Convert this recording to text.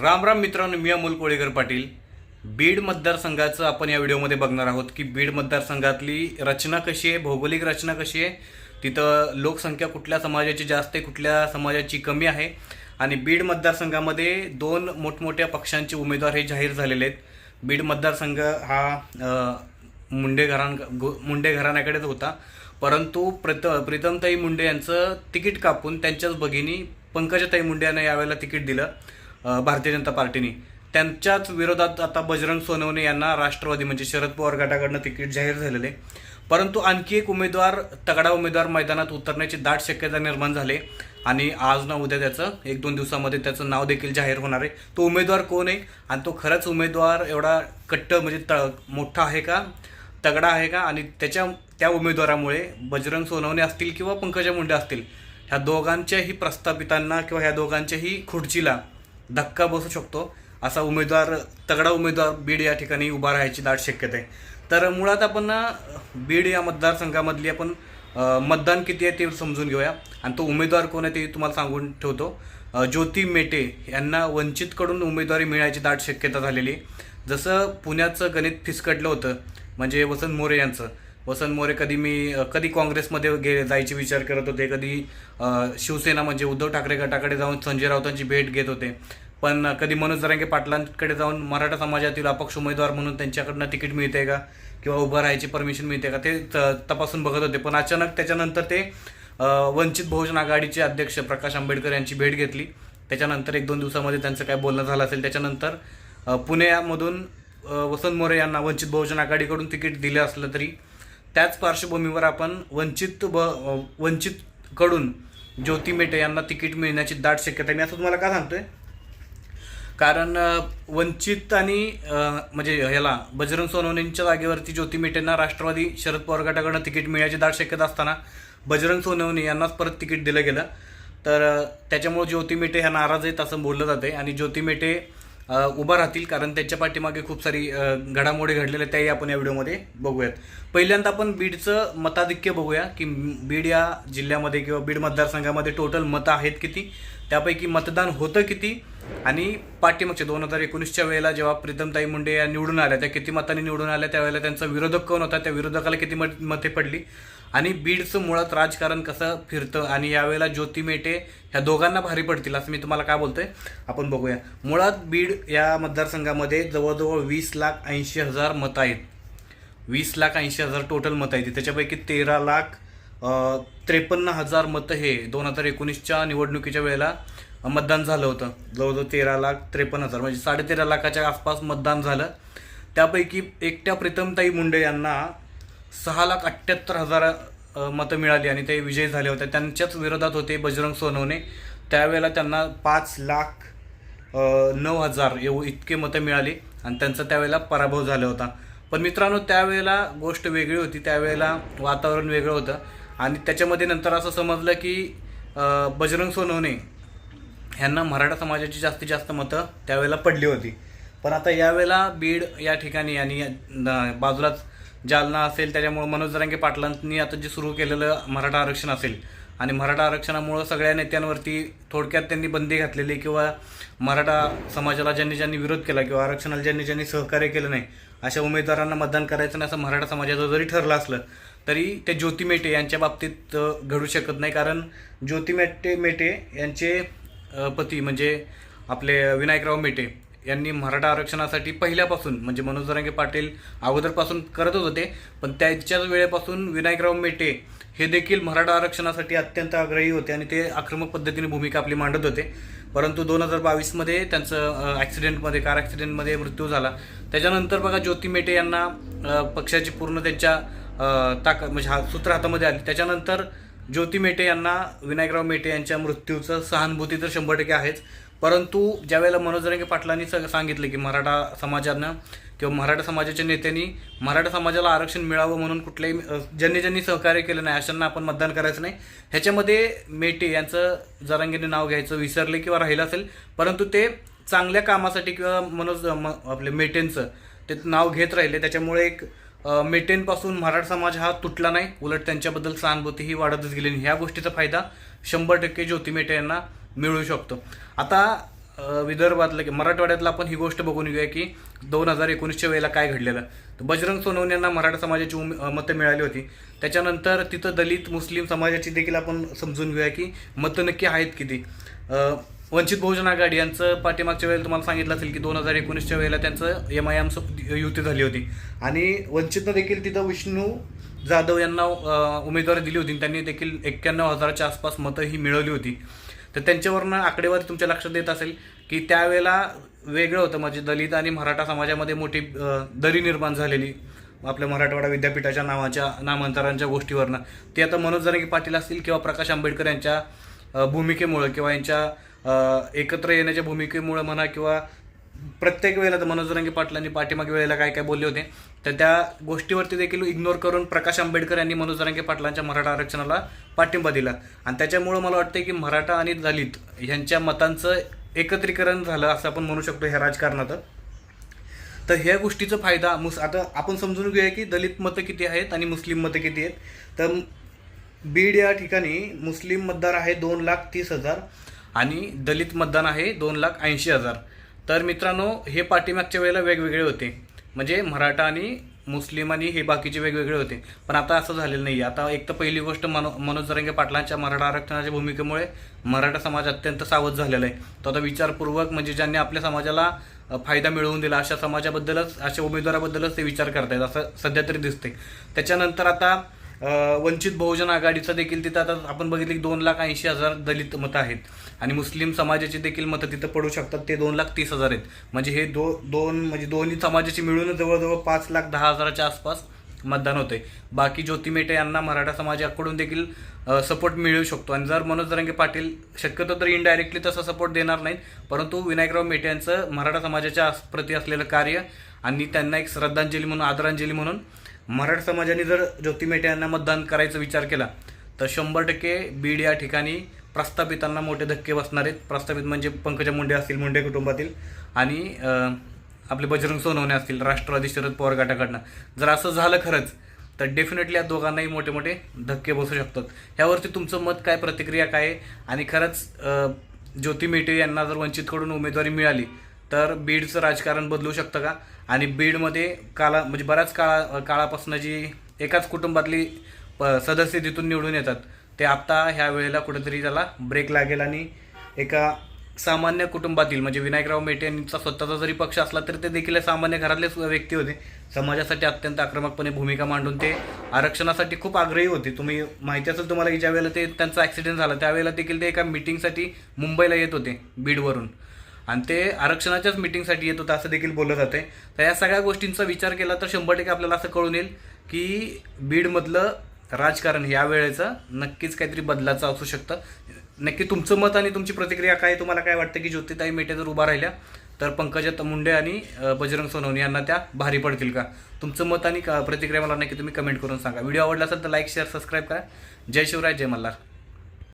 राम राम मित्रांनो मी अमोल कोळेकर पाटील. बीड मतदारसंघाचं आपण या व्हिडिओमध्ये बघणार आहोत की बीड मतदारसंघातली रचना कशी आहे भौगोलिक रचना कशी आहे तिथं लोकसंख्या कुठल्या समाजाची जास्त आहे कुठल्या समाजाची कमी आहे आणि बीड मतदारसंघामध्ये दोन मोठमोठ्या पक्षांचे उमेदवार हे जाहीर झालेले आहेत. बीड मतदारसंघ हा मुंडे घरां गो- मुंडे घराण्याकडेच होता. परंतु प्रीत प्रीतमताई मुंडे यांचं तिकीट कापून त्यांच्याच भगिनी पंकजाताई मुंडे यांना यावेळेला तिकीट दिलं. भारतीय जनता पार्टीने. त्यांच्याच विरोधात आता बजरंग सोनवणे यांना राष्ट्रवादी म्हणजे शरद पवार गटाकडनं तिकीट जाहीर झालेले. परंतु आणखी एक उमेदवार तगडा उमेदवार मैदानात उतरण्याची दाट शक्यता निर्माण झाली आणि आज ना उद्या त्याचं एक दोन दिवसामध्ये त्याचं नाव देखील जाहीर होणार आहे. तो उमेदवार कोण आहे? आणि तो खरंच उमेदवार एवढा कट्ट म्हणजे त मोठा आहे का? तगडा आहे का? आणि त्याच्या त्या उमेदवारामुळे बजरंग सोनवणे असतील किंवा पंकजा मुंडे असतील ह्या दोघांच्याही प्रस्थापितांना किंवा ह्या दोघांच्याही खुर्चीला धक्का बसू शकतो. असा उमेदवार तगडा उमेदवार बीड या ठिकाणी उभा राहायची दाट शक्यता आहे. तर मुळात आपण बीड या मतदारसंघामधली आपण मतदान किती आहे ते समजून घेऊया. आणि तो उमेदवार कोण आहे ते तुम्हाला सांगून ठेवतो. ज्योती मेटे यांना वंचितकडून उमेदवारी मिळायची दाट शक्यता झालेली आहे. जसं पुण्याचं गणित फिसकटलं होतं म्हणजे वसंत मोरे यांचं वसंत मोरे कधी मी कधी काँग्रेसमध्ये गे जायचे विचार करत होते कधी शिवसेना म्हणजे उद्धव ठाकरे गटाकडे जाऊन संजय राऊतांची भेट घेत होते. पण कधी मनोज जरांगे पाटलांकडे जाऊन मराठा समाजातील अपक्ष उमेदवार म्हणून त्यांच्याकडनं तिकीट मिळते का? किंवा उभं राहायची परमिशन मिळते का? ते त- तपासून बघत होते. पण अचानक त्याच्यानंतर ते वंचित बहुजन आघाडीचे अध्यक्ष प्रकाश आंबेडकर यांची भेट घेतली. त्याच्यानंतर एक दोन दिवसामध्ये त्यांचं काय बोलणं झालं असेल त्याच्यानंतर पुण्यामधून वसंत मोरे यांना वंचित बहुजन आघाडीकडून तिकीट दिलं असलं तरी त्याच पार्श्वभूमीवर आपण वंचित ब वंचितकडून ज्योती मेटे यांना तिकीट मिळण्याची दाट शक्यता आहे. मी असं तुम्हाला का सांगतोय? कारण वंचित आणि म्हणजे ह्याला बजरंग सोनवणेंच्या जागेवरती ज्योती मेटेंना राष्ट्रवादी शरद पवार गटाकडनं तिकीट मिळण्याची दाट शक्यता असताना बजरंग सोनवणे यांनाच परत तिकीट दिलं गेलं. तर त्याच्यामुळे ज्योती मेटे ह्या नाराज आहेत असं बोललं जाते आणि ज्योती मेटे उभा राहतील कारण त्यांच्या पाठीमागे खूप सारी घडामोडी घडलेल्या त्याही आपण या व्हिडिओमध्ये बघूयात. पहिल्यांदा आपण बीडचं मताधिक्य बघूया की बीड या जिल्ह्यामध्ये किंवा बीड मतदारसंघामध्ये टोटल मतं आहेत किती? त्यापैकी मतदान होतं किती? आणि पाठीमागच्या दोन हजार एकोणीसच्या वेळेला जेव्हा प्रीतमताई मुंडे या निवडून आल्या त्या किती मतांनी निवडून आल्या त्यावेळेला त्यांचा विरोधक कोण होता? त्या विरोधकाला किती मत मते पडली? आणि बीडचं मुळात राजकारण कसं फिरतं आणि यावेळेला ज्योती मेटे ह्या दोघांना भारी पडतील असं मी तुम्हाला काय बोलतोय? आपण बघूया. मुळात बीड या मतदारसंघामध्ये जवळजवळ वीस लाख ऐंशी हजार मतं आहेत. वीस लाख ऐंशी हजार टोटल मतं आहेत. त्याच्यापैकी तेरा लाख त्रेपन्न हजार मतं हे दोन हजार एकोणीसच्या निवडणुकीच्या वेळेला मतदान झालं होतं. जवळजवळ तेरा लाख त्रेपन्न हजार म्हणजे साडेतेरा लाखाच्या आसपास मतदान झालं. त्यापैकी एकट्या प्रीतमताई मुंडे यांना सहा लाख अठ्ठ्याहत्तर हजार मतं मिळाली आणि ते विजयी झाले होते. त्यांच्याच विरोधात होते बजरंग सोनवणे. त्यावेळेला त्यांना पाच लाख नऊ हजार एव इतके मतं मिळाली आणि त्यांचा त्यावेळेला पराभव झाला होता. पण मित्रांनो त्यावेळेला गोष्ट वेगळी होती. त्यावेळेला वातावरण वेगळं होतं. आणि त्याच्यामध्ये नंतर असं समजलं की बजरंग सोनवणे ह्यांना मराठा समाजाची जास्तीत जास्त मतं त्यावेळेला पडली होती. पण आता यावेळेला बीड या ठिकाणी आणि बाजूलाच जालना असेल त्याच्यामुळं मनोज जरांगे पाटलांनी आता जे सुरू केलेलं मराठा आरक्षण असेल आणि मराठा आरक्षणामुळं सगळ्या नेत्यांवरती थोडक्यात त्यांनी बंदी घातलेली किंवा मराठा समाजाला ज्यांनी ज्यांनी विरोध केला किंवा आरक्षणाला ज्यांनी ज्यांनी सहकार्य केलं नाही अशा उमेदवारांना मतदान करायचं नाही असं मराठा समाजाचं जरी ठरलं असलं तरी ते ज्योती मेटे यांच्या बाबतीत घडू शकत नाही. कारण ज्योती मेटे मेटे यांचे पती म्हणजे आपले विनायकराव मेटे यांनी मराठा आरक्षणासाठी पहिल्यापासून म्हणजे मनोज जरांगे पाटील अगोदरपासून करतच होते पण त्याच्याच वेळेपासून विनायकराव मेटे हे देखील मराठा आरक्षणासाठी अत्यंत आग्रही होते आणि ते आक्रमक पद्धतीने भूमिका आपली मांडत होते. परंतु दोन हजार बावीसमध्ये त्यांचं ॲक्सिडेंटमध्ये कार ॲक्सिडेंटमध्ये मृत्यू झाला. त्याच्यानंतर बघा ज्योती मेटे यांना पक्षाची पूर्ण त्यांच्या ताकद म्हणजे हा सूत्र हातामध्ये आली. त्याच्यानंतर ज्योती मेटे यांना विनायकराव मेटे यांच्या मृत्यूचं सहानुभूती तर शंभर टक्के आहेच. परंतु ज्यावेळेला मनोज रंगे पाटलांनी स- सांगितलं की मराठा समाजानं किंवा मराठा समाजाच्या नेत्यांनी मराठा समाजाला आरक्षण मिळावं म्हणून कुठल्याही ज्यांनी ज्यांनी सहकार्य केलं नाही अशांना आपण मतदान करायचं नाही. ह्याच्यामध्ये मेटे यांचं जरांगेने नाव घ्यायचं विसरले किंवा राहिलं असेल परंतु ते चांगल्या कामासाठी किंवा मनोज म- आपले मेटेंचं ते नाव घेत राहिले. त्याच्यामुळे एक मेटेंपासून मराठा समाज हा तुटला नाही. उलट त्यांच्याबद्दल सहानुभूती ही वाढतच गेली आणि ह्या गोष्टीचा फायदा शंभर टक्के ज्योती मेटे यांना मिळू शकतो. आता विदर्भातलं की मराठवाड्यातलं आपण ही गोष्ट बघून घेऊया की दोन हजार एकोणीसच्या वेळेला काय घडलेलं. तर बजरंग सोनवणे यांना मराठा समाजाची उम मतं मिळाली होती. त्याच्यानंतर तिथं दलित मुस्लिम समाजाची देखील आपण समजून घेऊया की मतं नक्की आहेत किती. वंचित बहुजन आघाडी यांचं पाठीमागच्या वेळेला तुम्हाला सांगितलं असेल की दोन हजार एकोणीसच्या वेळेला त्यांचं एम आय एम युती झाली होती. आणि वंचितनं देखील तिथं विष्णू जाधव यांना उमेदवारी दिली होती त्यांनी देखील एक्क्याण्णव हजाराच्या आसपास मतं ही मिळवली होती. तर त्यांच्यावरनं आकडेवारी तुमच्या लक्षात येत असेल की त्यावेळेला वेगळं होतं. म्हणजे दलित आणि मराठा समाजामध्ये मोठी दरी निर्माण झालेली आपल्या मराठवाडा विद्यापीठाच्या नावाच्या नामांतरांच्या गोष्टीवरनं. ते आता मनोज जरांगे पाटील असतील किंवा प्रकाश आंबेडकर यांच्या भूमिकेमुळं किंवा यांच्या एकत्र येण्याच्या भूमिकेमुळं म्हणा किंवा प्रत्येक वेळेला तर मनोज रंगे पाटलांनी पाठीमागे वेळेला काय काय बोलले होते तर त्या गोष्टीवरती देखील इग्नोर करून प्रकाश आंबेडकर यांनी मनोज रंगे पाटलांच्या मराठा आरक्षणाला पाठिंबा दिला. आणि त्याच्यामुळं मला वाटतं की मराठा आणि दलित यांच्या मतांचं एकत्रीकरण झालं असं आपण म्हणू शकतो ह्या राजकारणात. तर ह्या गोष्टीचा फायदा मुस आता आपण समजून घेऊया की दलित मतं किती आहेत आणि मुस्लिम मतं किती आहेत. तर बीड या ठिकाणी मुस्लिम मतदार आहे दोन लाख तीस हजार. आणि दलित मतदान आहे दोन लाख ऐंशी हजार. तर मित्रांनो हे पाठीमागच्या वेळेला वेगवेगळे होते. म्हणजे मराठा आणि मुस्लिम आणि हे बाकीचे वेगवेगळे होते. पण आता असं झालेलं नाही आता एक तर पहिली गोष्ट मनो मनोज जरंगे पाटलांच्या मराठा आरक्षणाच्या भूमिकेमुळे मराठा समाज अत्यंत सावध झालेला आहे. तो आता विचारपूर्वक म्हणजे ज्यांनी आपल्या समाजाला फायदा मिळवून दिला अशा समाजाबद्दलच अशा उमेदवाराबद्दलच ते विचार करतायत असं सध्या तरी दिसते त्याच्यानंतर आता वंचित बहुजन आघाडीचं देखील तिथं आता आपण बघितलं की दोन लाख ऐंशी हजार दलित मतं आहेत. आणि मुस्लिम समाजाची देखील मतं तिथं पडू शकतात. ते दोन लाख तीस हजार आहेत. म्हणजे हे दो दोन म्हणजे दोन्ही समाजाची मिळून जवळजवळ पाच लाख दहा हजाराच्या आसपास मतदान होते बाकी ज्योती मेटे यांना मराठा समाजाकडून देखील सपोर्ट मिळू शकतो. आणि जर मनोज दरंगे पाटील शक्यतो तर इनडायरेक्टली तसा सपोर्ट देणार नाहीत. परंतु विनायकराव मेटे यांचं मराठा समाजाच्या आस- प्रती असलेलं कार्य आणि त्यांना एक श्रद्धांजली म्हणून आदरांजली म्हणून मराठा समाजाने जर ज्योती मेटे यांना मतदान करायचा विचार केला तर शंभर टक्के बीड या ठिकाणी प्रस्थापितांना मोठे धक्के बसणार आहेत. प्रस्थापित म्हणजे पंकजा मुंडे असतील मुंडे कुटुंबातील आणि आपले बजरंग सोनवणे असतील राष्ट्रवादी शरद पवार गटाकडनं. जर असं झालं खरंच तर डेफिनेटली या दोघांनाही मोठे मोठे धक्के बसू शकतात. ह्यावरती तुमचं मत काय प्रतिक्रिया काय? आणि खरंच ज्योती मेटे यांना जर वंचितकडून उमेदवारी मिळाली तर बीडचं राजकारण बदलू शकतं का? आणि बीडमध्ये काला म्हणजे बऱ्याच काळा काळापासून जी एकाच कुटुंबातली प- सदस्य तिथून निवडून येतात ते आत्ता ह्या वेळेला कुठेतरी त्याला ब्रेक लागेल आणि एका सामान्य कुटुंबातील म्हणजे विनायकराव मेटे यांचा स्वतःचा जरी पक्ष असला तरी ते देखील सामान्य घरातलेच व्यक्ती होते. समाजासाठी अत्यंत आक्रमकपणे भूमिका मांडून ते आरक्षणासाठी खूप आग्रही होते. तुम्ही माहिती असेल तुम्हाला की ज्यावेळेला ते त्यांचा ॲक्सिडेंट झाला त्यावेळेला देखील ते एका मिटिंगसाठी मुंबईला येत होते बीडवरून. आणि ते आरक्षणाच्याच मिटिंगसाठी येत होतं असं देखील बोललं जाते तर या सगळ्या गोष्टींचा विचार केला तर शंभर टक्के आपल्याला असं कळून येईल की बीडमधलं राजकारण या वेळेचं नक्कीच काहीतरी बदलाचं असू शकतं. नक्की तुमचं मत आणि तुमची प्रतिक्रिया काय तुम्हाला काय वाटतं की ज्योतिताई मेटे जर उभा राहिल्या तर पंकजा मुंडे आणि बजरंग सोनवणे यांना त्या भारी पडतील का? तुमचं मत आणि का- प्रतिक्रिया मला नक्की तुम्ही कमेंट करून सांगा. व्हिडिओ आवडला असेल तर लाईक शेअर सबस्क्राईब करा. जय शिवराय जय मल्हार.